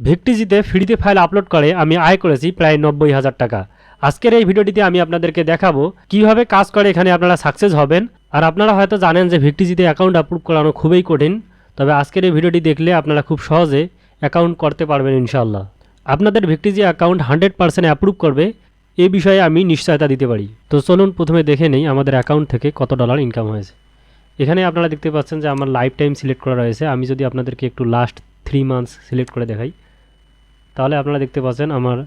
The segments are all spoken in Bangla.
ভিক্টিজিতে ফ্রিতে ফাইল আপলোড করে আমি আয় করেছি প্রায় নব্বই হাজার টাকা। আজকের এই ভিডিওটিতে আমি আপনাদেরকে দেখাবো কীভাবে কাজ করে এখানে আপনারা সাকসেস হবেন। আর আপনারা হয়তো জানেন যে ভিক্টিজিতে অ্যাকাউন্ট আপলোড করানো খুবই কঠিন। তবে আজকের এই ভিডিওটি দেখলে আপনারা খুব সহজে অ্যাকাউন্ট করতে পারবেন ইনশাল্লাহ আপনাদের Vecteezy account hundred percent approve করবে, এ বিষয়ে আমি নিশ্চয়তা দিতে পারি। তো চলুন প্রথমে দেখে নেই আমাদের অ্যাকাউন্ট থেকে কত ডলার ইনকাম হয়েছে। এখানে আপনারা দেখতে পাচ্ছেন যে আমার লাইফ টাইম সিলেক্ট করা রয়েছে। আমি যদি আপনাদেরকে একটু লাস্ট থ্রি মান্থস সিলেক্ট করে দেখাই। তাহলে আপনারা দেখতে পাচ্ছেন আমার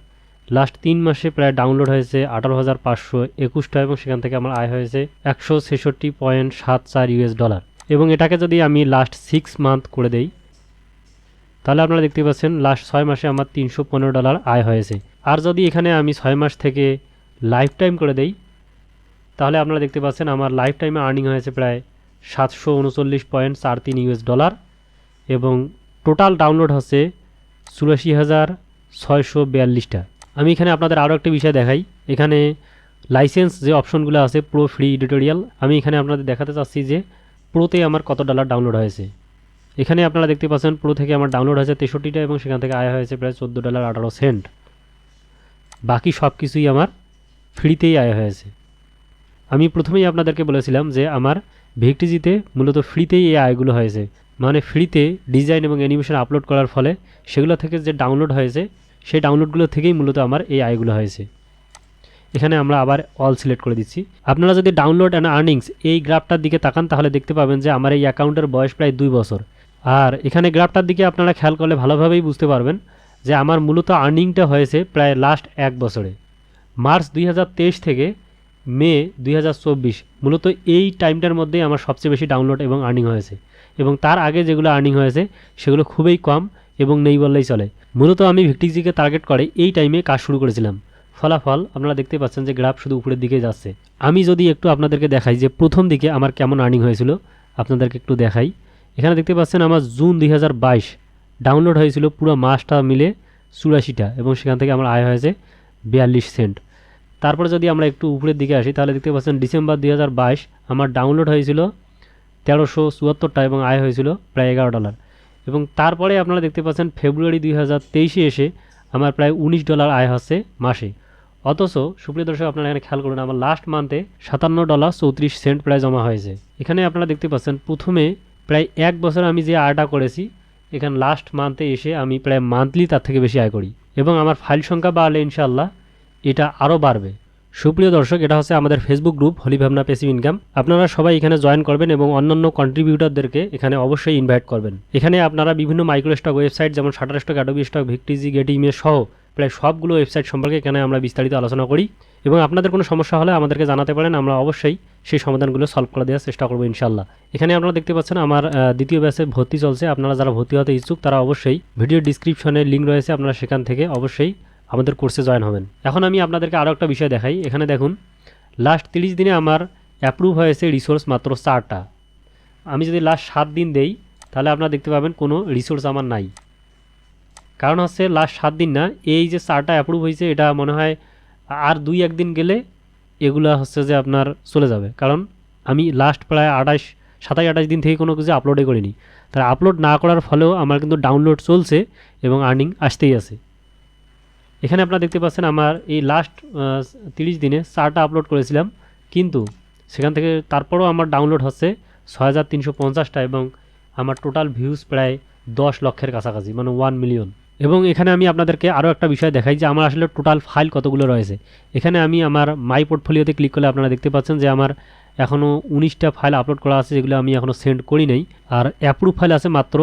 লাস্ট তিন মাসে প্রায় ডাউনলোড হয়েছে আঠারো হাজার পাঁচশো একুশটা এবং সেখান থেকে আমার আয় হয়েছে একশো ছেষট্টি পয়েন্ট সাত চার ইউএস ডলার এবং এটাকে যদি আমি লাস্ট সিক্স মান্থ করে দেই, তাহলে আপনারা দেখতে পাচ্ছেন লাস্ট ছয় মাসে আমার তিনশো পনেরো ডলার আয় হয়েছে। আর যদি এখানে আমি ছয় মাস থেকে লাইফ টাইম করে দেই, তাহলে আপনারা দেখতে পাচ্ছেন আমার লাইফ টাইমে আর্নিং হয়েছে প্রায় সাতশো উনচল্লিশ পয়েন্ট চার তিন ইউএস ডলার এবং টোটাল ডাউনলোড হচ্ছে চুরাশি হাজার ছয়শো বিয়াল্লিশটা। আমি এখানে আপনাদের আরও একটা বিষয় দেখাই। এখানে লাইসেন্স যে অপশনগুলো আছে প্রো ফ্রি এডিটোরিয়াল আমি এখানে আপনাদের দেখাতে চাচ্ছি যে প্রোতে আমার কত ডলার ডাউনলোড হয়েছে। এখানে আপনারা দেখতে পাচ্ছেন প্রো থেকে আমার ডাউনলোড হয়েছে তেষট্টিটা এবং সেখান থেকে আয় হয়েছে প্রায় চোদ্দ ডলার আঠারো সেন্ট বাকি সব কিছুই আমার ফ্রিতেই আয় হয়েছে। আমি প্রথমেই আপনাদেরকে বলেছিলাম যে আমার ভিক্টিজিতে মূলত ফ্রিতেই এই আয়গুলো হয়েছে। মানে ফ্রিতে ডিজাইন এবং অ্যানিমেশন আপলোড করার ফলে সেগুলো থেকে যে ডাউনলোড হয়েছে, সেই ডাউনলোডগুলো থেকেই মূলত আমার এই আয়গুলো হয়েছে। এখানে আমরা আবার অল সিলেক্ট করে দিচ্ছি। আপনারা যদি ডাউনলোড অ্যান্ড আর্নিংস এই গ্রাফটার দিকে তাকান, তাহলে দেখতে পাবেন যে আমার এই অ্যাকাউন্টের বয়স প্রায় দুই বছর। আর এখানে গ্রাফটার দিকে আপনারা খেয়াল করলে ভালোভাবেই বুঝতে পারবেন যে আমার মূলত আর্নিংটা হয়েছে প্রায় লাস্ট এক বছরে। মার্চ দুই হাজার তেইশ থেকে মে দুই হাজার চব্বিশ, মূলত এই টাইমটার মধ্যেই আমার সবচেয়ে বেশি ডাউনলোড এবং আর্নিং হয়েছে। এবং তার আগে যেগুলো আর্নিং হয়েছে, সেগুলো খুবই কম এবং নেই বললেই চলে। মূলত আমি ভিক্টিজিকে টার্গেট করে এই টাইমে কাজ শুরু করেছিলাম। ফলাফল আপনারা দেখতে পাচ্ছেন যে গ্রাফ শুধু উপরের দিকে যাচ্ছে। আমি যদি একটু আপনাদেরকে দেখাই যে প্রথম দিকে আমার কেমন আর্নিং হয়েছিল, আপনাদেরকে একটু দেখাই। এখানে দেখতে পাচ্ছেন আমার জুন দুই হাজার বাইশ ডাউনলোড হয়েছিল পুরো মাসটা মিলে চুরাশিটা এবং সেখান থেকে আমার আয় হয়েছে বিয়াল্লিশ সেন্ট। তারপরে যদি আমরা একটু উপরের দিকে আসি, তাহলে দেখতে পাচ্ছেন ডিসেম্বর দুই হাজার বাইশ আমার ডাউনলোড হয়েছিল তেরোশো চুয়াত্তরটা এবং আয় হয়েছিল প্রায় এগারো ডলার। এবং তারপরে আপনারা দেখতে পাচ্ছেন ফেব্রুয়ারি দুই হাজার তেইশে এসে আমার প্রায় উনিশ ডলার আয় হচ্ছে মাসে। অথচ সুপ্রিয় দর্শক, আপনারা এখানে খেয়াল করুন, আমার লাস্ট মান্থে সাতান্ন ডলার চৌত্রিশ সেন্ট প্রায় জমা হয়েছে। এখানে আপনারা দেখতে পাচ্ছেন, প্রথমে প্রায় এক বছর আমি যে আয়টা করেছি, এখানে লাস্ট মান্থে এসে আমি প্রায় মান্থলি তার থেকে বেশি আয় করি। এবং আমার ফাইল সংখ্যা বাড়লে ইনশাল্লাহ এটা আরও বাড়বে। সুপ্রিয় দর্শক, এটা হচ্ছে আমাদের ফেসবুক গ্রুপ হলি ভাবনা পেসিভ ইনকাম আপনারা সবাই এখানে জয়েন করবেন এবং অন্যান্য কন্ট্রিবিউটারদেরকে এখানে অবশ্যই ইনভাইট করবেন। এখানে আপনারা বিভিন্ন মাইক্রো স্টক ওয়েবসাইট যেমন Shutterstock Adobe stock Vecteezy Getty image সহ প্রায় সবগুলো ওয়েবসাইট সম্পর্কে এখানে আমরা বিস্তারিত আলোচনা করি। এবং আপনাদের কোনো সমস্যা হলে আমাদেরকে জানাতে পারেন, আমরা অবশ্যই সেই সমাধানগুলো সলভ করে দেওয়ার চেষ্টা করব ইনশাল্লাহ এখানে আপনারা দেখতে পাচ্ছেন আমার দ্বিতীয় ব্যাচে ভর্তি চলছে। আপনারা যারা ভর্তি হতে ইচ্ছুক, তারা অবশ্যই ভিডিও ডিসক্রিপশনে লিঙ্ক রয়েছে। আপনারা সেখান থেকে অবশ্যই আমাদের কোর্সে জয়েন হবেন। এখন আমি আপনাদেরকে আরও একটা বিষয় দেখাই। এখানে দেখুন লাস্ট তিরিশ দিনে আমার অ্যাপ্রুভ হয়েছে রিসোর্স মাত্র চারটা। আমি যদি লাস্ট সাত দিন দেই, তাহলে আপনারা দেখতে পাবেন কোনো রিসোর্স আমার নাই। কারণ হচ্ছে লাস্ট সাত দিন না, এই যে চারটা অ্যাপ্রুভ হয়েছে, এটা মনে হয় আর দুই একদিন গেলে এগুলা হচ্ছে যে আপনার চলে যাবে। কারণ আমি লাস্ট প্রায় আঠাশ, সাতাশ, আঠাশ দিন থেকে কোনো কিছু আপলোডই করিনি। তার আপলোড না করার ফলেও আমার কিন্তু ডাউনলোড চলছে এবং আর্নিং আসতেই আছে। এখানে আপনারা দেখতে পাচ্ছেন আমার এই লাস্ট তিরিশ দিনে চারটা আপলোড করেছিলাম। কিন্তু সেখান থেকে তারপরেও আমার ডাউনলোড হচ্ছে ছয় হাজার তিনশো পঞ্চাশটা এবং আমার টোটাল ভিউজ প্রায় দশ লক্ষের কাছাকাছি মানে ওয়ান মিলিয়ন এবং এখানে আমি আপনাদেরকে আরও একটা বিষয় দেখাই যে আমার আসলে টোটাল ফাইল কতগুলো রয়েছে। এখানে আমি আমার মাই পোর্টফোলিওতে ক্লিক করলে আপনারা দেখতে পাচ্ছেন যে আমার এখনও উনিশটা ফাইল আপলোড করা আছে, যেগুলো আমি এখনও সেন্ড করি নাই। আর অ্যাপ্রুভ ফাইল আছে মাত্র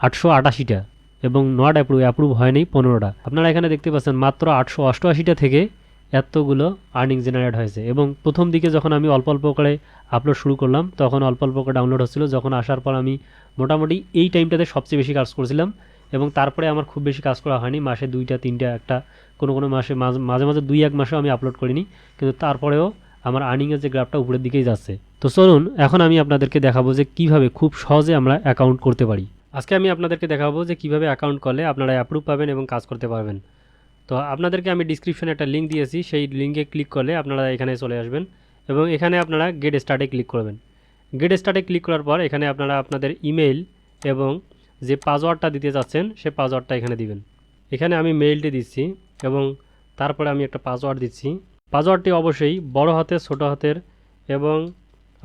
আটশো আটাশিটা। এবং নট অ্যাপ্রুভ অ্যাপ্রুভ হয়নি পনেরোটা আপনারা এখানে দেখতে পাচ্ছেন মাত্র আটশো অষ্টআশিটা থেকে এতগুলো আর্নিং জেনারেট হয়েছে এবং প্রথম দিকে যখন আমি অল্প অল্প করে আপলোড শুরু করলাম, তখন অল্প অল্প করে ডাউনলোড হচ্ছিল, যখন আসার পর আমি মোটামুটি এই টাইমটাতে সবচেয়ে বেশি কাজ করেছিলাম এবং তারপরে আমার খুব বেশি কাজ করা হয়নি। মাসে দুইটা, তিনটা, একটা কোনো কোনো মাসে মাঝে মাঝে দুই, এক মাসেও আমি আপলোড করিনি, কিন্তু তারপরেও আমার আর্নিংয়ের যে গ্রাফটা উপরের দিকেই যাচ্ছে। তো চলুন, এখন আমি আপনাদেরকে দেখাবো যে কীভাবে খুব সহজে আমরা অ্যাকাউন্ট করতে পারি। আজকে আমি আপনাদেরকে দেখাবো যে কীভাবে অ্যাকাউন্ট করলে আপনারা অ্যাপ্রুভ পাবেন এবং কাজ করতে পারবেন। তো আপনাদেরকে আমি ডিসক্রিপশনে একটা লিঙ্ক দিয়েছি, সেই লিঙ্কে ক্লিক করলে আপনারা এখানে চলে আসবেন এবং এখানে আপনারা গেট স্টার্টে ক্লিক করবেন। গেট স্টার্টে ক্লিক করার পর এখানে আপনারা আপনাদের ইমেল এবং যে পাসওয়ার্ডটা দিতে যাচ্ছেন, সে পাসওয়ার্ডটা এখানে দিবেন। এখানে আমি মেইলটি দিচ্ছি এবং তারপরে আমি একটা পাসওয়ার্ড দিচ্ছি। পাসওয়ার্ডটি অবশ্যই বড় হাতের, ছোট হাতের এবং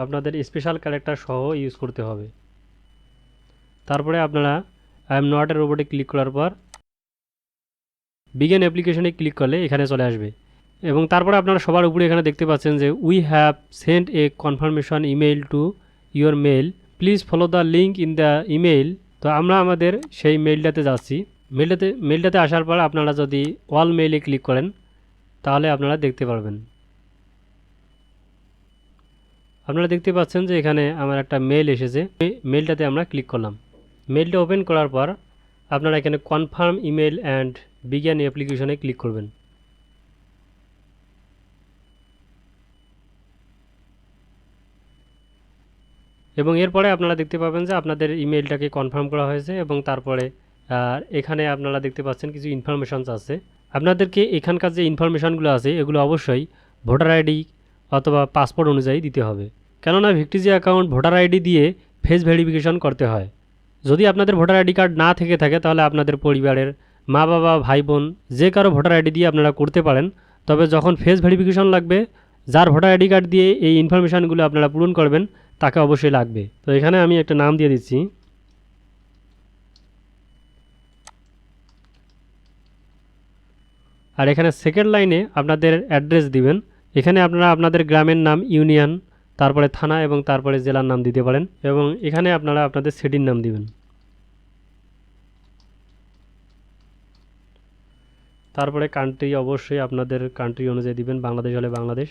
আপনাদের স্পেশাল ক্যারেক্টার সহ ইউজ করতে হবে। তারপরে আপনারা আই এম নট এ রোবটে ক্লিক করার পর বিজ্ঞান অ্যাপ্লিকেশনে ক্লিক করলে এখানে চলে আসবে। এবং তারপরে আপনারা সবার উপরে এখানে দেখতে পাচ্ছেন যে we have send a confirmation email to your mail please follow the link in the email তো আমরা আমাদের সেই মেইলটাতে যাচ্ছি। মেইলটাতে মেইলটাতে আসার পর আপনারা যদি অল মেইলে ক্লিক করেন, তাহলে আপনারা দেখতে পারবেন। আপনারা দেখতে পাচ্ছেন যে এখানে আমার একটা মেইল এসেছে। এই মেইলটাতে আমরা ক্লিক করলাম। মেইলটা ওপেন করার পর আপনারা এখানে কনফার্ম ইমেল অ্যান্ড বিজ্ঞান অ্যাপ্লিকেশনে ক্লিক করবেন। এবং এরপরে আপনারা দেখতে পাবেন যে আপনাদের ইমেলটাকে কনফার্ম করা হয়েছে এবং তারপরে এখানে আপনারা দেখতে পাচ্ছেন কিছু ইনফরমেশনস আছে। আপনাদেরকে এখানকার যে ইনফরমেশনগুলো আছে, এগুলো অবশ্যই ভোটার আইডি অথবা পাসপোর্ট অনুযায়ী দিতে হবে। কেননা ভিক্টিজি অ্যাকাউন্ট ভোটার আইডি দিয়ে ফেস ভেরিফিকেশন করতে হয়। যদি আপনাদের ভোটার আইডি কার্ড না থেকে থাকে, তাহলে আপনাদের পরিবারের মা বাবা, ভাই বোন যে কারও ভোটার আইডি দিয়ে আপনারা করতে পারেন। তবে যখন ফেস ভেরিফিকেশন লাগবে, যার ভোটার আইডি কার্ড দিয়ে এই ইনফরমেশানগুলো আপনারা পূরণ করবেন, তাকে অবশ্যই লাগবে। তো এখানে আমি একটা নাম দিয়ে দিচ্ছি। আর এখানে সেকেন্ড লাইনে আপনাদের অ্যাড্রেস দিবেন। এখানে আপনারা আপনাদের গ্রামের নাম ইউনিয়ন তারপরে থানা এবং তারপরে জেলার নাম দিতে পারেন এবং এখানে আপনারা আপনাদের সিটির নাম দিবেন। তারপরে কান্ট্রি অবশ্যই আপনাদের কান্ট্রি অনুযায়ী দিবেন, বাংলাদেশ হলে বাংলাদেশ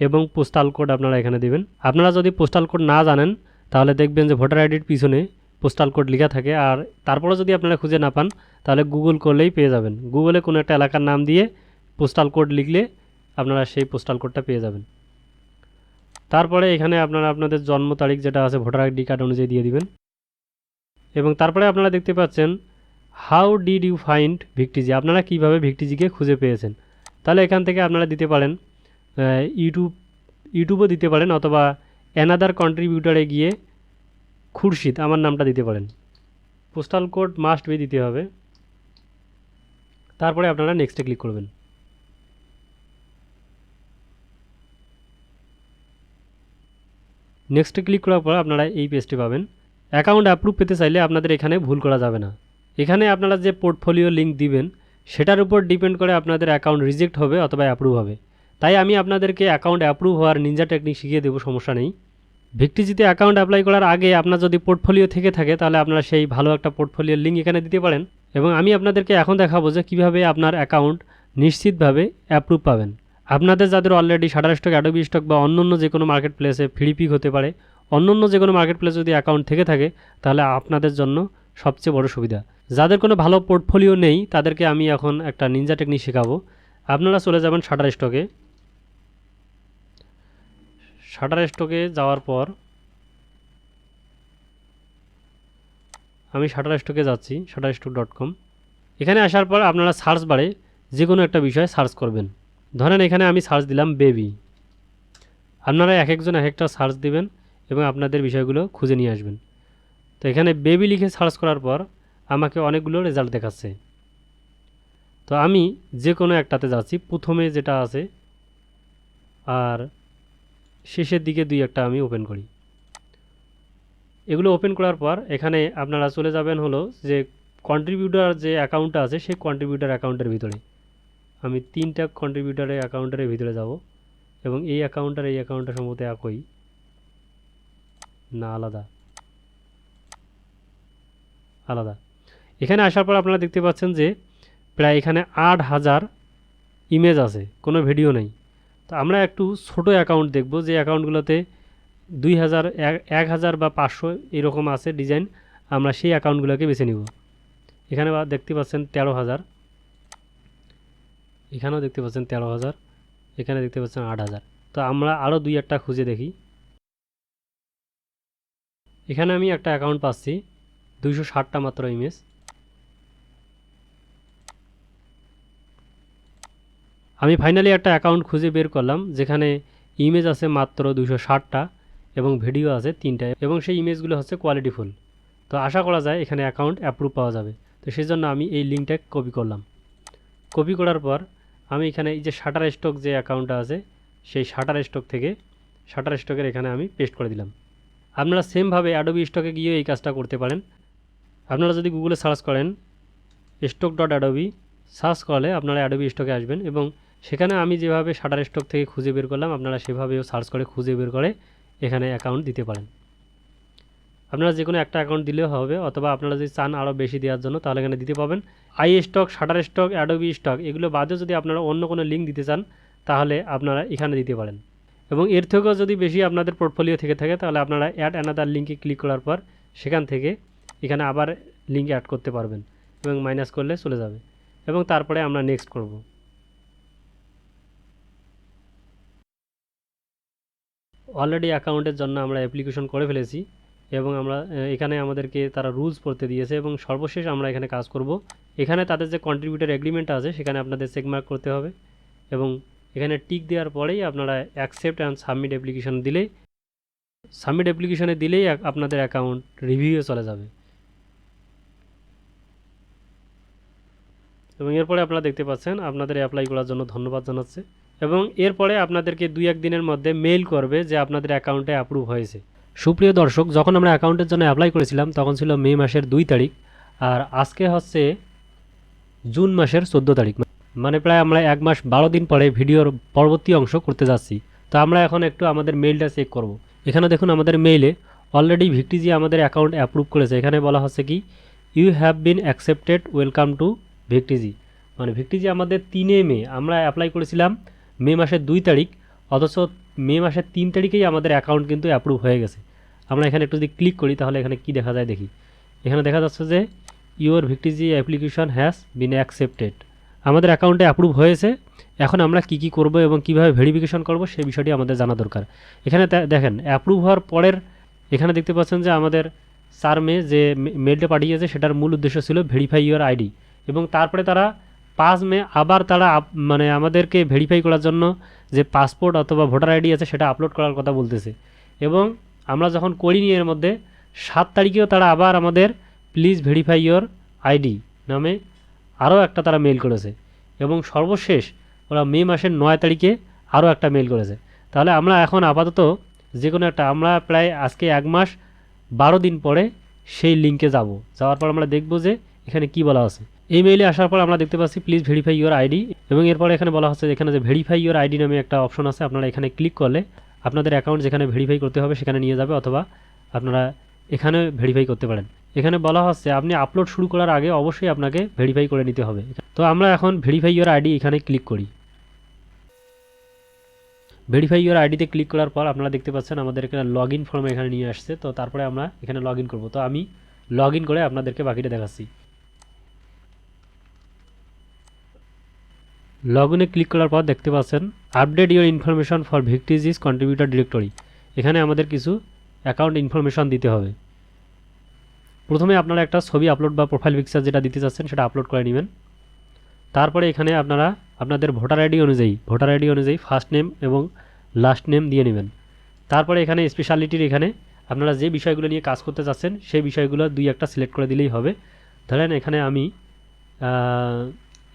এবং পোস্টাল কোড আপনারা এখানে দিবেন। আপনারা যদি পোস্টাল কোড না জানেন, তাহলে দেখবেন যে ভোটার আইডির পিছনে পোস্টাল কোড লেখা থাকে আর তারপরে যদি আপনারা খুঁজে না পান, তাহলে গুগল করলেই পেয়ে যাবেন। গুগলে কোনো একটা এলাকার নাম দিয়ে পোস্টাল কোড লিখলে আপনারা সেই পোস্টাল কোডটা পেয়ে যাবেন। তারপরে এখানে আপনারা আপনাদের জন্ম তারিখ যেটা আছে, ভোটার আইডি কার্ড অনুযায়ী দিয়ে দিবেন। এবং তারপরে আপনারা দেখতে পাচ্ছেন how did you find Vecteezy আপনারা কীভাবে ভিক্টিজিকে খুঁজে পেয়েছেন? তাহলে এখান থেকে আপনারা দিতে পারেন ইউটিউব ইউটিউবও দিতে পারেন অথবা অ্যানাদার কন্ট্রিবিউটারে গিয়ে খুরশিদ, আমার নামটা দিতে পারেন। পোস্টাল কোড মাস্ট বি দিতে হবে। তারপরে আপনারা নেক্সটে ক্লিক করবেন। নেক্সটে ক্লিক করার পর আপনারা এই পেজটি পাবেন। অ্যাকাউন্ট অ্যাপ্রুভ পেতে চাইলে আপনাদের এখানে ভুল করা যাবে না। এখানে আপনারা যে পোর্টফোলিও লিঙ্ক দিবেন, সেটার উপর ডিপেন্ড করে আপনাদের অ্যাকাউন্ট রিজেক্ট হবে অথবা অ্যাপ্রুভ হবে। তাই আমি আপনাদেরকে অ্যাকাউন্ট অ্যাপ্রুভ হওয়ার নিনজা টেকনিক শিখিয়ে দেবো, সমস্যা নেই। ভিক্টিজিতে অ্যাকাউন্ট অ্যাপ্লাই করার আগে আপনার যদি পোর্টফোলিও থেকে থাকে, তাহলে আপনারা সেই ভালো একটা পোর্টফোলিওর লিঙ্ক এখানে দিতে পারেন। এবং আমি আপনাদেরকে এখন দেখাবো যে কীভাবে আপনার অ্যাকাউন্ট নিশ্চিতভাবে অ্যাপ্রুভ পাবেন। আপনাদের যাদের already Shutterstock Adobe stock বা অন্য অন্য যে কোনো মার্কেট প্লেসে ফ্রি পিক হতে পারে অন্য অন্য যে কোনো মার্কেট প্লেসে যদি অ্যাকাউন্ট থেকে থাকে, তাহলে আপনাদের জন্য সবচেয়ে বড় সুবিধা। যাদের কোনো ভালো পোর্টফোলিও নেই, তাদেরকে আমি এখন একটা নিনজা টেকনিক শেখাবো। আপনারা চলে যাবেন শাটার স্টকে শাটার স্টকে যাওয়ার পর আমি শাটার স্টকে যাচ্ছি শাটার স্টক ডট কম এখানে আসার পর আপনারা সার্চ বারে যে কোনো একটা বিষয় সার্চ করবেন। ধরেন এখানে আমি সার্চ দিলাম বেবি আপনারা এক একজন এক একটা সার্চ দিবেন এবং আপনাদের বিষয়গুলো খুঁজে নিয়ে আসবেন। তো এখানে বেবি লিখে সার্চ করার পর আমাকে অনেকগুলো রেজাল্ট দেখাচ্ছে। তো আমি যে কোনো একটাতে যাচ্ছি, প্রথমে যেটা আছে, আর শেষের দিকে দুই একটা আমি ওপেন করি। এগুলো ওপেন করার পর এখানে আপনারা চলে যাবেন হলো যে কন্ট্রিবিউটার যে অ্যাকাউন্টটা আছে, সেই কন্ট্রিবিউটার অ্যাকাউন্টের ভিতরে। আমি তিনটা কন্ট্রিবিউটারের অ্যাকাউন্টের ভিতরে যাব এবং এই অ্যাকাউন্টার এই অ্যাকাউন্টটা সম্ভবত একই। না, আলাদা। আলাদা। এখানে আসার পর আপনারা দেখতে পাচ্ছেন যে প্রায় এখানে আট হাজার ইমেজ আছে, কোনো ভিডিও নেই। তো আমরা একটু ছোটো অ্যাকাউন্ট দেখব যে অ্যাকাউন্টগুলোতে দুই হাজার, এক হাজার বা পাঁচশো এরকম আছে ডিজাইন আমরা সেই অ্যাকাউন্টগুলোকে বেছে নিব। এখানে দেখতে পাচ্ছেন তেরো হাজার। এখানেও দেখতে পাচ্ছেন তেরো হাজার, এখানে দেখতে পাচ্ছেন আট হাজার। তো আমরা আরও দুই একটা খুঁজে দেখি। এখানে আমি একটা অ্যাকাউন্ট পাচ্ছি, দুইশো ষাটটা মাত্র ইমেজ আমি ফাইনালি একটা অ্যাকাউন্ট খুঁজে বের করলাম, যেখানে ইমেজ আছে মাত্র দুশো ষাটটা এবং ভিডিও আছে তিনটা এবং সেই ইমেজগুলো হচ্ছে কোয়ালিটিফুল তো আশা করা যায় এখানে অ্যাকাউন্ট অ্যাপ্রুভ পাওয়া যাবে। তো সেই জন্য আমি এই লিঙ্কটা কপি করলাম। কপি করার পর আমি এখানে এই যে শাটার স্টক যে অ্যাকাউন্টটা আছে, সেই শাটার স্টক থেকে শাটার স্টকের এখানে আমি পেস্ট করে দিলাম। আপনারা সেমভাবে অ্যাডোবি স্টকে গিয়ে এই কাজটা করতে পারেন। আপনারা যদি গুগলে সার্চ করেন স্টক ডট অ্যাডোবি সার্চ করলে আপনারা অ্যাডোবি স্টকে আসবেন এবং সেখানে আমি যেভাবে শাটার স্টক থেকে খুঁজে বের করলাম, আপনারা সেভাবেও সার্চ করে খুঁজে বের করে এখানে অ্যাকাউন্ট দিতে পারেন। আপনারা যে কোনো একটা অ্যাকাউন্ট দিলেও হবে, অথবা আপনারা যদি চান আরও বেশি দেওয়ার জন্য, তাহলে এখানে দিতে পাবেন iStock Shutterstock Adobe stock এগুলো বাদেও যদি আপনারা অন্য কোনো লিঙ্ক দিতে চান, তাহলে আপনারা এখানে দিতে পারেন। এবং এর থেকেও যদি বেশি আপনাদের পোর্টফোলিও থেকে থাকে, তাহলে আপনারা অ্যাড অ্যানাদার লিঙ্কে ক্লিক করার পর, সেখান থেকে এখানে আবার লিঙ্ক অ্যাড করতে পারবেন এবং মাইনাস করলে চলে যাবে। এবং তারপরে আমরা নেক্সট করব। অলরেডি অ্যাকাউন্টের জন্য আমরা অ্যাপ্লিকেশন করে ফেলেছি। এবং আমরা এখানে আমাদেরকে তারা রুলস পড়তে দিয়েছে এবং সর্বশেষ আমরা এখানে কাজ করব। এখানে তাদের যে কন্ট্রিবিউটার এগ্রিমেন্ট আছে, সেখানে আপনাদের চেকমার্ক করতে হবে এবং এখানে টিক দেওয়ার পরেই আপনারা অ্যাকসেপ্ট অ্যান্ড সাবমিট অ্যাপ্লিকেশন দিলেই সাবমিট অ্যাপ্লিকেশনে দিলেই আপনাদের অ্যাকাউন্ট রিভিউয়ে চলে যাবে। এবং এরপরে আপনারা দেখতে পাচ্ছেন, আপনাদের অ্যাপ্লাই করার জন্য ধন্যবাদ জানাচ্ছে এবং এরপরে আপনাদেরকে দুই এক দিনের মধ্যে মেইল করবে যে আপনাদের অ্যাকাউন্টে অ্যাপ্রুভ হয়েছে। সুপ্রিয় দর্শক, যখন আমরা অ্যাকাউন্টের জন্য অ্যাপ্লাই করেছিলাম, তখন ছিল মে মাসের দুই তারিখ, আর আজকে হচ্ছে জুন মাসের চোদ্দ তারিখ। মানে প্রায় আমরা এক মাস বারো দিন পরে ভিডিওর পরবর্তী অংশ করতে যাচ্ছি। তো আমরা এখন একটু আমাদের মেইলটা চেক করব। এখানে দেখুন, আমাদের মেইলে অলরেডি ভিক্টিজি আমাদের অ্যাকাউন্ট অ্যাপ্রুভ করেছে। এখানে বলা হচ্ছে কি you have been accepted welcome to Vecteezy মানে ভিক্টিজি আমাদের তিনে মে, আমরা অ্যাপ্লাই করেছিলাম মে মাসের দুই তারিখ, অথচ মে মাসের তিন তারিখেই আমাদের অ্যাকাউন্ট কিন্তু অ্যাপ্রুভ হয়ে গেছে। আমরা এখানে একটু যদি ক্লিক করি, তাহলে এখানে কি দেখা যায় দেখি? এখানে দেখা যাচ্ছে যে your Vecteezy application has been accepted আমাদের অ্যাকাউন্টে অ্যাপ্রুভ হয়েছে। এখন আমরা কি কি করব এবং কীভাবে ভেরিফিকেশন করব সেই বিষয়টি আমাদের জানা দরকার। এখানে দেখেন অ্যাপ্রুভ হওয়ার পরের এখানে দেখতে পাচ্ছেন যে আমাদের চার মে যে মেলটা পাঠিয়েছে, সেটার মূল উদ্দেশ্য ছিল ভেরিফাই ইউর আইডি এবং তারপরে তারা পাঁচ মে আবার তারা মানে আমাদেরকে ভেরিফাই করার জন্য যে পাসপোর্ট অথবা ভোটার আইডি আছে সেটা আপলোড করার কথা বলতেছে। এবং আমরা যখন করিনি এর মধ্যে, সাত তারিখেও তারা আবার আমাদের প্লিজ ভেরিফাই ইয়োর আইডি নামে আরও একটা তারা মেল করেছে। এবং সর্বশেষ ওরা মে মাসের নয় তারিখে আরও একটা মেল করেছে। তাহলে আমরা এখন আপাতত যে কোনো একটা, আমরা প্রায় আজকে এক মাস বারো দিন পরে সেই লিঙ্কে যাব। যাওয়ার পর আমরা দেখব যে এখানে কি বলা আছে। এই মেইলে আসার পর আমরা দেখতে পাচ্ছি প্লিজ ভেরিফাই ইউর আইডি এবং এরপরে এখানে বলা হচ্ছে এখানে যে ভেরিফাই ইউর আইডি নামে একটা অপশন আছে, আপনারা এখানে ক্লিক করলে আপনাদের অ্যাকাউন্ট যেখানে ভেরিফাই করতে হবে সেখানে নিয়ে যাবে অথবা আপনারা এখানে ভেরিফাই করতে পারেন। এখানে বলা হচ্ছে, আপনি আপলোড শুরু করার আগে অবশ্যই আপনাকে ভেরিফাই করে নিতে হবে। তো আমরা এখন ভেরিফাই ইউর আইডি এখানে ক্লিক করি। ভেরিফাই ইউর আইডিতে ক্লিক করার পর আপনারা দেখতে পাচ্ছেন, আমাদের এখানে লগ ইন ফর্ম এখানে নিয়ে আসছে। তো তারপরে আমরা এখানে লগ ইন করব। তো আমি লগ ইন করে আপনাদেরকে বাকিটা দেখাচ্ছি। লগ ইনে ক্লিক করার পর দেখতে পাচ্ছেন update your information for Vecteezy contributor directory এখানে আমাদের কিছু অ্যাকাউন্ট ইনফরমেশন দিতে হবে। প্রথমে আপনারা একটা ছবি আপলোড বা প্রোফাইল পিকচার যেটা দিতে চাচ্ছেন, সেটা আপলোড করে নেবেন। তারপরে এখানে আপনারা আপনাদের ভোটার আইডি অনুযায়ী ভোটার আইডি অনুযায়ী ফার্স্ট নেম এবং লাস্ট নেম দিয়ে নেবেন। তারপরে এখানে স্পেশালিটির এখানে আপনারা যে বিষয়গুলো নিয়ে কাজ করতে চাচ্ছেন, সেই বিষয়গুলো দুই একটা সিলেক্ট করে দিলেই হবে। ধরেন এখানে আমি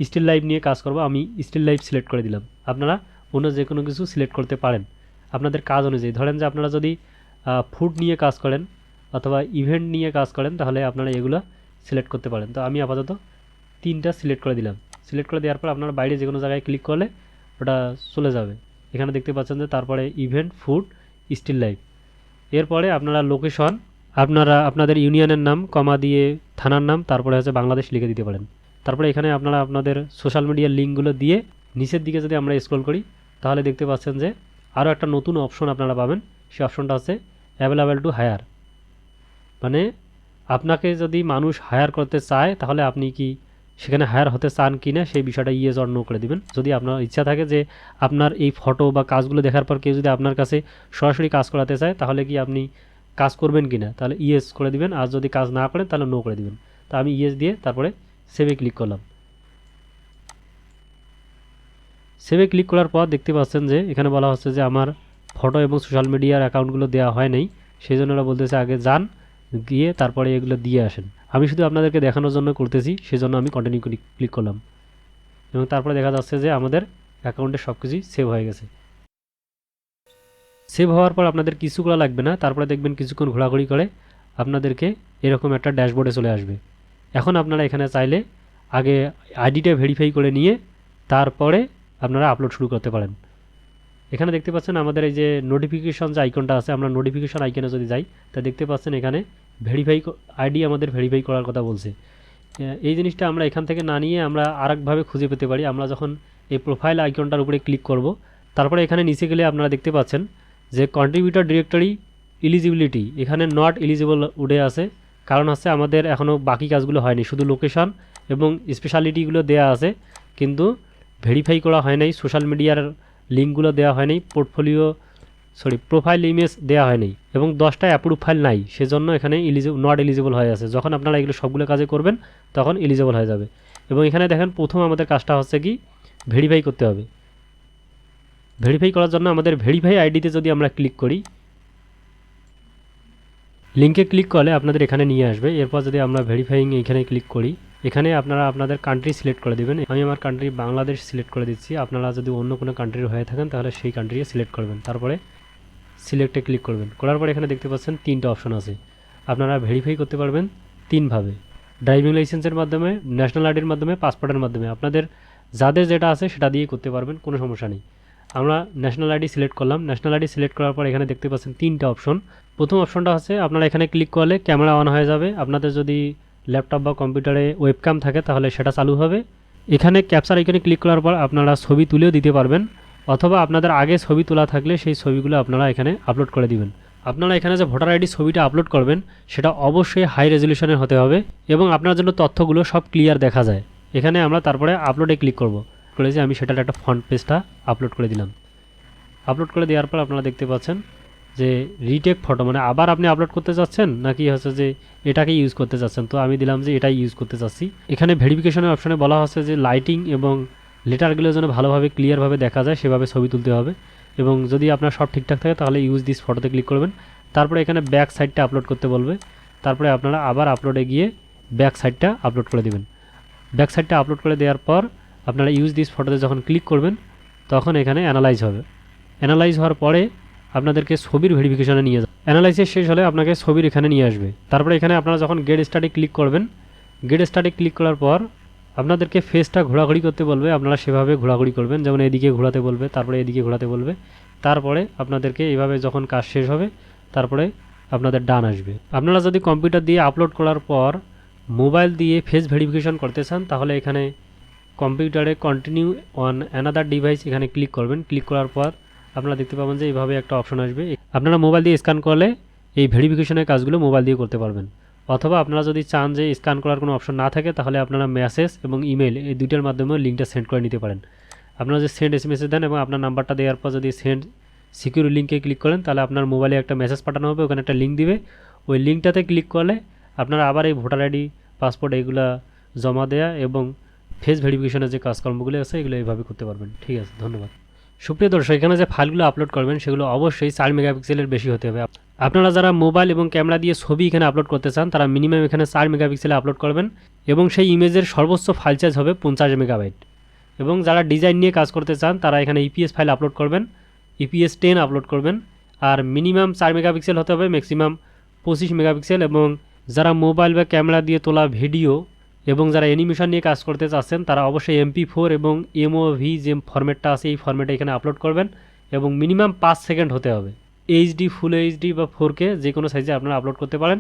স্টিল লাইফ নিয়ে কাজ করব, আমি স্টিল লাইফ সিলেক্ট করে দিলাম। আপনারা অন্য যে কোনো কিছু সিলেক্ট করতে পারেন। আপনাদের কাজ অনুযায়ী, ধরেন যে আপনারা যদি ফুড নিয়ে কাজ করেন অথবা ইভেন্ট নিয়ে কাজ করেন, তাহলে আপনারা এগুলো সিলেক্ট করতে পারেন। তো আমি আপাতত তিনটা সিলেক্ট করে দিলাম। সিলেক্ট করে দেওয়ার পর আপনারা বাইরে যে কোনো জায়গায় ক্লিক করলে ওটা চলে যাবে। এখানে দেখতে পাচ্ছেন যে তারপরে ইভেন্ট ফুড স্টিল লাইফ এরপরে আপনারা লোকেশন আপনারা, আপনাদের ইউনিয়নের নাম কমা দিয়ে থানার নাম, তারপরে হচ্ছে বাংলাদেশ লিখে দিতে পারেন। তারপরে এখানে আপনারা আপনাদের সোশ্যাল মিডিয়ার লিঙ্কগুলো দিয়ে নিচের দিকে যদি আমরা স্ক্রল করি, তাহলে দেখতে পাচ্ছেন যে আরও একটা নতুন অপশন আপনারা পাবেন। সেই অপশনটা হচ্ছে অ্যাভেলেবেল টু হায়ার মানে আপনাকে যদি মানুষ হায়ার করতে চায়, তাহলে আপনি কি সেখানে হায়ার হতে চান কি না, সেই বিষয়টা ইয়ে জন্ম করে দিবেন। যদি আপনার ইচ্ছা থাকে যে আপনার এই ফটো বা কাজগুলো দেখার পর কেউ যদি আপনার কাছে সরাসরি কাজ করাতে চায়, তাহলে কি আপনি কাজ করবেন কি না? তাহলে ইয়েস করে দিবেন। আর যদি কাজ না করেন, তাহলে নো করে দিবেন। তা আমি ইয়েস দিয়ে তারপরে সেভে ক্লিক করলাম। সেভে ক্লিক করার পর দেখতে পাচ্ছেন যে, এখানে বলা হচ্ছে যে, আমার ফটো এবং সোশ্যাল মিডিয়ার অ্যাকাউন্টগুলো দেওয়া হয় নাই। সেই জন্য ওরা বলতেছে, আগে যান, গিয়ে তারপরে এগুলো দিয়ে আসেন। আমি শুধু আপনাদেরকে দেখানোর জন্য করতেছি, সেজন্য আমি কন্টিনিউ ক্লিক করলাম। এবং তারপরে দেখা যাচ্ছে যে, আমাদের অ্যাকাউন্টে সব কিছুই সেভ হয়ে গেছে। সেভ হওয়ার পর আপনাদের কিছু করা লাগবে না, তারপরে দেখবেন কিছুক্ষণ ঘোরাঘুরি করে আপনাদেরকে এরকম একটা ড্যাশবোর্ডে চলে আসবে। এখন আপনারা এখানে চাইলে আগে আইডিটা ভেরিফাই করে নিয়ে তারপরে আপনারা আপলোড শুরু করতে পারেন। এখানে দেখতে পাচ্ছেন আমাদের এই যে নোটিফিকেশন যে আইকনটা আছে, আমরা নোটিফিকেশন আইকনে যদি যাই, তা দেখতে পাচ্ছেন এখানে ভেরিফাই আইডি আমাদের ভেরিফাই করার কথা বলছে। এই জিনিসটা আমরা এখান থেকে না নিয়ে আমরা আরেকভাবে খুঁজে পেতে পারি। আমরা যখন এই প্রোফাইল আইকনটার উপরে ক্লিক করব, তারপরে এখানে নিচে গেলে আপনারা দেখতে পাচ্ছেন যে কন্ট্রিবিউটর ডিরেক্টরি ইলিজিবিলিটি এখানে নট এলিজিবল উঠে আছে। কারণ হচ্ছে আমাদের এখনও বাকি কাজগুলো হয়নি, শুধু লোকেশন এবং স্পেশালিটিগুলো দেয়া আছে, কিন্তু ভেরিফাই করা হয় নাই সোশ্যাল মিডিয়ার লিঙ্কগুলো দেওয়া হয়নি পোর্টফোলিও সরি প্রোফাইল ইমেজ দেওয়া হয়নি এবং দশটা অ্যাপ্রুভ ফাইল নাই, সেজন্য এখানে ইলিজিবল নট এলিজিবল হয়ে আছে। যখন আপনারা এগুলো সবগুলো কাজে করবেন, তখন এলিজিবল হয়ে যাবে। এবং এখানে দেখেন, প্রথম আমাদের কাজটা হচ্ছে কি ভেরিফাই করতে হবে। ভেরিফাই করার জন্য আমাদের ভেরিফাই আইডিতে যদি আমরা ক্লিক করি লিঙ্কে ক্লিক করলে আপনাদের এখানে নিয়ে আসবে। এরপর যদি আমরা ভেরিফাইং এখানে ক্লিক করি, এখানে আপনারা আপনাদের কান্ট্রি সিলেক্ট করে দেবেন। আমি আমার কান্ট্রি বাংলাদেশ সিলেক্ট করে দিচ্ছি। আপনারা যদি অন্য কোনো কান্ট্রির হয়ে থাকেন, তাহলে সেই কান্ট্রিকে সিলেক্ট করবেন। তারপরে সিলেক্টে ক্লিক করবেন। করার পরে এখানে দেখতে পাচ্ছেন তিনটা অপশন আছে। আপনারা ভেরিফাই করতে পারবেন তিনভাবে। ড্রাইভিং লাইসেন্সের মাধ্যমে ন্যাশনাল আইডির মাধ্যমে পাসপোর্টের মাধ্যমে। আপনাদের যাদের যেটা আছে, সেটা দিয়ে করতে পারবেন, কোনো সমস্যা নেই। আমরা ন্যাশনাল আইডি সিলেক্ট করলাম। ন্যাশনাল আইডি সিলেক্ট করার পর এখানে দেখতে পাচ্ছেন তিনটা অপশন প্রথম অপশনটা হচ্ছে আপনারা এখানে ক্লিক করলে ক্যামেরা অন হয়ে যাবে। আপনাদের যদি ল্যাপটপ বা কম্পিউটারে ওয়েবক্যাম থাকে, তাহলে সেটা চালু হবে। এখানে ক্যাপচার আইকনে ক্লিক করার পর আপনারা ছবি তুলেও দিতে পারবেন, অথবা আপনাদের আগে ছবি তোলা থাকলে সেই ছবিগুলো আপনারা এখানে আপলোড করে দিবেন। আপনারা এখানে যে ভোটার আইডি ছবিটা আপলোড করবেন, সেটা অবশ্যই হাই রেজলিউশনের হতে হবে এবং আপনার জন্য তথ্যগুলো সব ক্লিয়ার দেখা যায়। এখানে আমরা তারপরে আপলোডে ক্লিক করব। করে যে আমি সেটার একটা ফ্রন্ট পেজটা আপলোড করে দিলাম। আপলোড করে দেওয়ার পর আপনারা দেখতে পাচ্ছেন যে রিটেক ফটো মানে আবার আপনি আপলোড করতে চাচ্ছেন নাকি হচ্ছে যে এটাকে ইউজ করতে চাচ্ছেন? তো আমি দিলাম যে এটাই ইউজ করতে চাচ্ছি। এখানে ভেরিফিকেশনের অপশানে বলা হচ্ছে যে লাইটিং এবং লেটারগুলো যেন ভালোভাবে ক্লিয়ারভাবে দেখা যায়, সেভাবে ছবি তুলতে হবে। এবং যদি আপনার সব ঠিকঠাক থাকে, তাহলে ইউজ দিস ফটোতে ক্লিক করবেন। তারপরে এখানে ব্যাক সাইডটা আপলোড করতে বলবে। তারপরে আপনারা আবার আপলোডে গিয়ে ব্যাক সাইডটা আপলোড করে দেবেন। ব্যাক সাইডটা আপলোড করে দেওয়ার পর আপনারা ইউজ দিস ফটোতে যখন ক্লিক করবেন, তখন এখানে অ্যানালাইজ হবে। অ্যানালাইজ হওয়ার পরে আপনাদেরকে ছবির ভেরিফিকেশনে নিয়ে যাবে। অ্যানালাইসিস শেষ হলে আপনাকে ছবির এখানে নিয়ে আসবে। তারপরে এখানে আপনারা যখন গেট স্টার্টে ক্লিক করবেন গেট স্টার্টে ক্লিক করার পর আপনাদেরকে ফেসটা ঘোরাঘুরি করতে বলবে, আপনারা সেভাবে ঘোরাঘুরি করবেন, যেমন এদিকে ঘোরাতে বলবে, তারপরে এদিকে ঘোরাতে বলবে। তারপরে আপনাদেরকে এইভাবে যখন কাজ শেষ হবে, তারপরে আপনাদের ডান আসবে। আপনারা যদি কম্পিউটার দিয়ে আপলোড করার পর মোবাইল দিয়ে ফেস ভেরিফিকেশন করতে চান, তাহলে এখানে কম্পিউটারে কন্টিনিউ অন অ্যানাদার ডিভাইস এখানে ক্লিক করবেন। ক্লিক করার পর আপনারা দেখতে পাবেন যে এইভাবে একটা অপশন আসবে। আপনারা মোবাইল দিয়ে স্ক্যান করলে এই ভেরিফিকেশনের কাজগুলো মোবাইল দিয়ে করতে পারবেন। অথবা আপনারা যদি চান যে স্ক্যান করার কোনো অপশন না থাকে, তাহলে আপনারা মেসেজ এবং ইমেল এই দুইটার মাধ্যমে লিঙ্কটা সেন্ড করে নিতে পারেন। আপনারা যে সেন্ড এস মেসেজ দেন এবং আপনার নাম্বারটা দেওয়ার পর যদি সেন্ড সিকিউর লিঙ্কে ক্লিক করেন, তাহলে আপনার মোবাইলে একটা মেসেজ পাঠানো হবে, ওখানে একটা লিঙ্ক দিবে। ওই লিঙ্কটাতে ক্লিক করলে আপনারা আবার এই ভোটার আইডি পাসপোর্ট এইগুলা জমা দেয়া এবং ফেস ভেরিফিকেশনের যে কাজকর্মগুলো আছে, এগুলো এইভাবে করতে পারবেন। ঠিক আছে, ধন্যবাদ। সুপ্রিয় দর্শক, এখানে যে ফাইলগুলো আপলোড করবেন, সেগুলো অবশ্যই চার মেগাপিক্সেলের বেশি হতে হবে। আপনারা যারা মোবাইল এবং ক্যামেরা দিয়ে ছবি এখানে আপলোড করতে চান, তারা মিনিমাম এখানে চার মেগাপিক্সেলে আপলোড করবেন এবং সেই ইমেজের সর্বোচ্চ ফাইল সাইজ হবে পঞ্চাশ মেগাবাইট এবং যারা ডিজাইন নিয়ে কাজ করতে চান, তারা এখানে ইপিএস ফাইল আপলোড করবেন ইপিএস টেন আপলোড করবেন, আর মিনিমাম চার মেগাপিক্সেল হতে হবে ম্যাক্সিমাম পঁচিশ মেগাপিক্সেল এবং যারা মোবাইল বা ক্যামেরা দিয়ে তোলা ভিডিও এবং যারা অ্যানিমেশন নিয়ে কাজ করতে চাচ্ছেন, তারা অবশ্যই এমপি ফোর এবং এমওভি যে ফরম্যাটটা আছে, এই ফরম্যাটে এখানে আপলোড করবেন এবং মিনিমাম পাঁচ সেকেন্ড হতে হবে। এইচডি ফুল এইচডি বা ফোর কে যে কোনো সাইজে আপনারা আপলোড করতে পারেন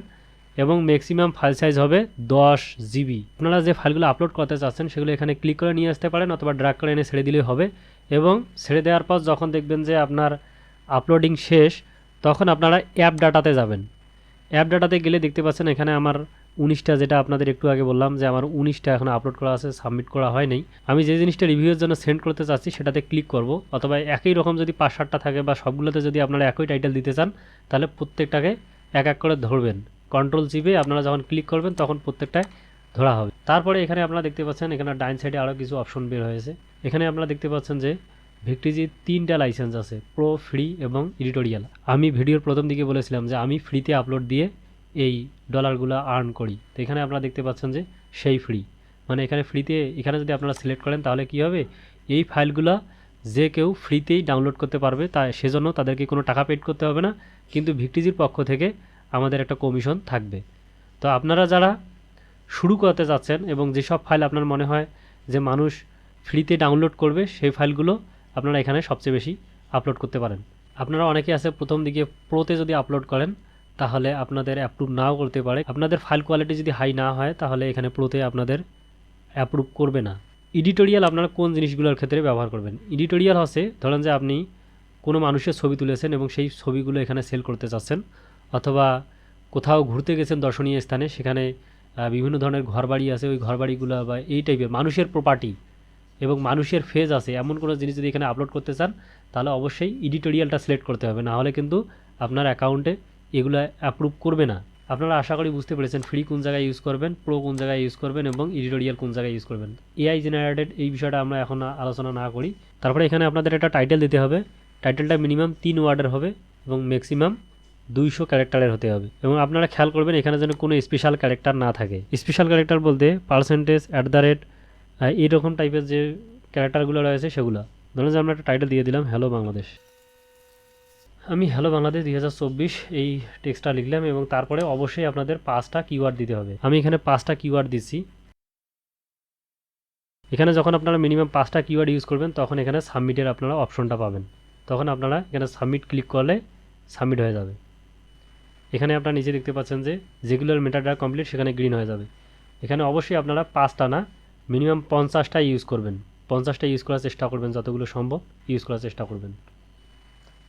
এবং ম্যাক্সিমাম ফাইল সাইজ হবে দশ জিবি আপনারা যে ফাইলগুলো আপলোড করতে চাচ্ছেন, সেগুলো এখানে ক্লিক করে নিয়ে আসতে পারেন অথবা ড্রাগ করে এনে ছেড়ে দিলেই হবে এবং ছেড়ে দেওয়ার পর যখন দেখবেন যে আপনার আপলোডিং শেষ, তখন আপনারা অ্যাপ ডাটাতে যাবেন। অ্যাপ ডাটাতে গেলে দেখতে পাচ্ছেন এখানে আমার উনিশটা যেটা আপনাদের একটু আগে বললাম যে আমার উনিশটা এখন আপলোড করা আছে সাবমিট করা হয়নি। আমি যে জিনিসটা রিভিউয়ের জন্য সেন্ড করতে চাচ্ছি সেটাতে ক্লিক করব। অথবা একই রকম যদি পাঁচ সাতটা থাকে বা সবগুলোতে যদি আপনারা একই টাইটেল দিতে চান, তাহলে প্রত্যেকটাকে এক এক করে ধরবেন। কন্ট্রোল চিপে আপনারা যখন ক্লিক করবেন, তখন প্রত্যেকটায় ধরা হবে। তারপরে এখানে আপনারা দেখতে পাচ্ছেন এখানে ডাইন সাইডে আরও কিছু অপশন বের হয়েছে। এখানে আপনারা দেখতে পাচ্ছেন যে ভিক্টিজির তিনটা লাইসেন্স আছে, প্রো, ফ্রি এবং এডিটোরিয়াল। আমি ভিডিওর প্রথম দিকে বলেছিলাম যে আমি ফ্রিতে আপলোড দিয়ে এই ডলারগুলো আর্ন করি। তো এখানে আপনারা দেখতে পাচ্ছেন যে সেই ফ্রি। মানে এখানে ফ্রিতে, এখানে যদি আপনারা সিলেক্ট করেন তাহলে কি হবে? এই ফাইলগুলো যে কেউ ফ্রিতেই ডাউনলোড করতে পারবে তা, সেজন্য তাদেরকে কোনো টাকা পেড করতে হবে না। কিন্তু ভিক্টিজির পক্ষ থেকে আমাদের একটা কমিশন থাকবে। তো আপনারা যারা শুরু করতে যাচ্ছেন এবং যেসব ফাইল আপনার মনে হয় যে মানুষ ফ্রিতে ডাউনলোড করবে, সেই ফাইলগুলো আপনারা এখানে সবচেয়ে বেশি আপলোড করতে পারেন। আপনারা অনেকে আছে প্রথম দিকে প্রোতে যদি আপলোড করেন, তাহলে আপনাদের অ্যাপ্রুভ নাও করতে পারে। আপনাদের ফাইল কোয়ালিটি যদি হাই না হয়, তাহলে এখানে প্রোতে আপনাদের অ্যাপ্রুভ করবে না। এডিটোরিয়াল আপনারা কোন জিনিসগুলোর ক্ষেত্রে ব্যবহার করবেন? এডিটোরিয়াল হচ্ছে, ধরেন যে আপনি কোনো মানুষের ছবি তুলেছেন এবং সেই ছবিগুলো এখানে সেল করতে চাচ্ছেন, অথবা কোথাও ঘুরতে গেছেন দর্শনীয় স্থানে, সেখানে বিভিন্ন ধরনের ঘরবাড়ি আছে, ওই ঘরবাড়িগুলো বা এই টাইপের মানুষের প্রপার্টি এবং মানুষের ফেজ আছে। এমন কোনো জিনিস যদি এখানে আপলোড করতে চান, তাহলে অবশ্যই এডিটোরিয়ালটা সিলেক্ট করতে হবে। না হলে কিন্তু আপনার অ্যাকাউন্টে এগুলো অ্যাপ্রুভ করবে না। আপনারা আশা করি বুঝতে পেরেছেন ফ্রি কোন জায়গায় ইউজ করবেন প্রো কোন জায়গায় ইউজ করবেন এবং এডিটোরিয়াল কোন জায়গায় ইউজ করবেন। এআই জেনারেটেড এই বিষয়টা আমরা এখন আলোচনা না করি। তারপরে এখানে আপনাদের একটা টাইটেল দিতে হবে। টাইটেলটা মিনিমাম তিন ওয়ার্ডের হবে এবং ম্যাক্সিমাম দুইশো ক্যারেক্টারের হতে হবে। এবং আপনারা খেয়াল করবেন এখানে যেন কোনো স্পেশাল ক্যারেক্টার না থাকে। স্পেশাল ক্যারেক্টার বলতে পার্সেন্টেজ অ্যাট দ্য রেট এইরকম টাইপের যে ক্যারেক্টারগুলো রয়েছে সেগুলো। ধরুন যে আমরা একটা টাইটেল দিয়ে দিলাম হ্যালো বাংলাদেশ আমি হ্যালো বাংলাদেশ দুই হাজার চব্বিশ এই টেক্সটটা লিখলাম এবং তারপরে অবশ্যই আপনাদের পাঁচটা কিওয়ার্ড দিতে হবে। আমি এখানে পাঁচটা কিওয়ার্ড দিচ্ছি। এখানে যখন আপনারা মিনিমাম পাঁচটা কিওয়ার্ড ইউজ করবেন, তখন এখানে সাবমিটের আপনারা অপশনটা পাবেন। তখন আপনারা এখানে সাবমিট ক্লিক করলে সাবমিট হয়ে যাবে। এখানে আপনারা নিচে দেখতে পাচ্ছেন যে যেগুলোর মেটাডা কমপ্লিট সেখানে গ্রিন হয়ে যাবে। এখানে অবশ্যই আপনারা পাঁচটা না মিনিমাম পঞ্চাশটা ইউজ করবেন। পঞ্চাশটা ইউজ করার চেষ্টা করবেন যতগুলো সম্ভব ইউজ করার চেষ্টা করবেন।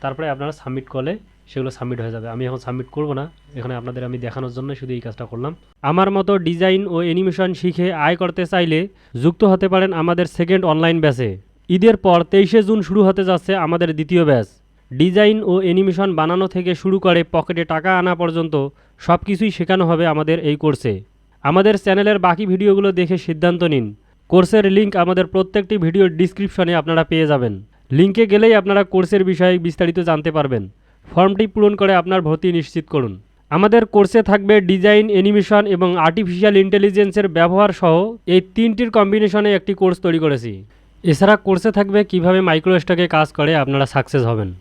তারপরে আপনারা সাবমিট করলে সেগুলো সাবমিট হয়ে যাবে। আমি এখন সাবমিট করব না। এখানে আপনাদের আমি দেখানোর জন্য শুধু এই কাজটা করলাম। আমার মতো ডিজাইন ও অ্যানিমেশন শিখে আয় করতে চাইলে যুক্ত হতে পারেন আমাদের সেকেন্ড অনলাইন ব্যাচে ঈদের পর তেইশে জুন শুরু হতে যাচ্ছে আমাদের দ্বিতীয় ব্যাচ ডিজাইন ও অ্যানিমেশন বানানো থেকে শুরু করে পকেটে টাকা আনা পর্যন্ত সব কিছুই শেখানো হবে আমাদের এই কোর্সে আমাদের চ্যানেলের বাকি ভিডিওগুলো দেখে সিদ্ধান্ত নিন। কোর্সের লিংক আমাদের প্রত্যেকটি ভিডিওর ডিসক্রিপশনে আপনারা পেয়ে যাবেন। লিঙ্কে গেলেই আপনারা কোর্সের বিষয়ে বিস্তারিত জানতে পারবেন। ফর্মটি পূরণ করে আপনার ভর্তি নিশ্চিত করুন। আমাদের কোর্সে থাকবে ডিজাইন, অ্যানিমেশন এবং আর্টিফিশিয়াল ইন্টেলিজেন্সের ব্যবহার সহ এই তিনটির কম্বিনেশনে একটি কোর্স তৈরি করেছি। এছাড়া কোর্সে থাকবে কীভাবে মাইক্রোস্টকে কাজ করে আপনারা সাকসেস হবেন।